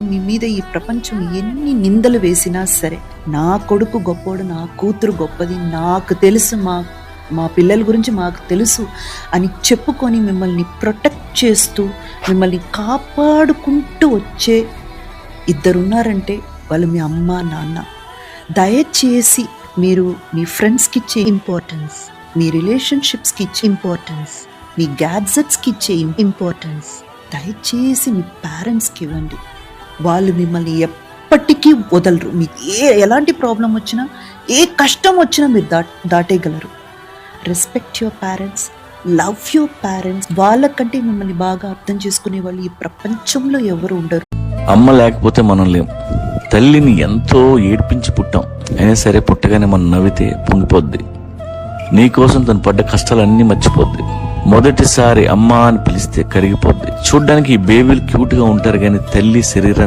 మీ మీద ఈ ప్రపంచం ఎన్ని నిందలు వేసినా సరే నా కొడుకు గొప్పోడు నా కూతురు గొప్పది నాకు తెలుసు మా మా పిల్లల గురించి మాకు తెలుసు అని చెప్పుకొని మిమ్మల్ని ప్రొటెక్ట్ చేస్తూ మిమ్మల్ని కాపాడుకుంటూ వచ్చే ఇద్దరున్నారంటే వాళ్ళు మీ అమ్మ నాన్న. దయచేసి మీరు మీ ఫ్రెండ్స్కి ఇచ్చే ఇంపార్టెన్స్ మీ రిలేషన్షిప్స్కి ఇచ్చే ఇంపార్టెన్స్ మీ గ్యాడ్జెట్స్కి ఇచ్చే ఇంపార్టెన్స్ దయచేసి మీ పేరెంట్స్కి ఇవ్వండి. వాళ్ళు మిమ్మల్ని ఎప్పటికీ వదలరు. మీకు ఏ ఎలాంటి ప్రాబ్లం వచ్చినా ఏ కష్టం వచ్చినా మీరు దా దాటేయగలరు. Respect your parents love your parents వాళ్ళకంటే మిమ్మల్ని బాగా అర్థం చేసుకునే వాళ్ళు ఈ ప్రపంచంలో ఎవరు ఉండరు. అమ్మ లేకపోతే మనం లేం. తల్లిని ఎంతో ఏడ్పించి పుట్టాం. అయినా సరే పుట్టగానే మనం నవ్వితే పొంగిపోద్ది. నీకోసం తను పడ్డ కష్టాలన్నీ మర్చిపోద్ది. మొదటిసారి అమ్మ అని పిలిస్తే కరిగిపోద్ది. చూడ్డానికి ఈ బేబీలు క్యూట్గా ఉంటారు కానీ తల్లి శరీరం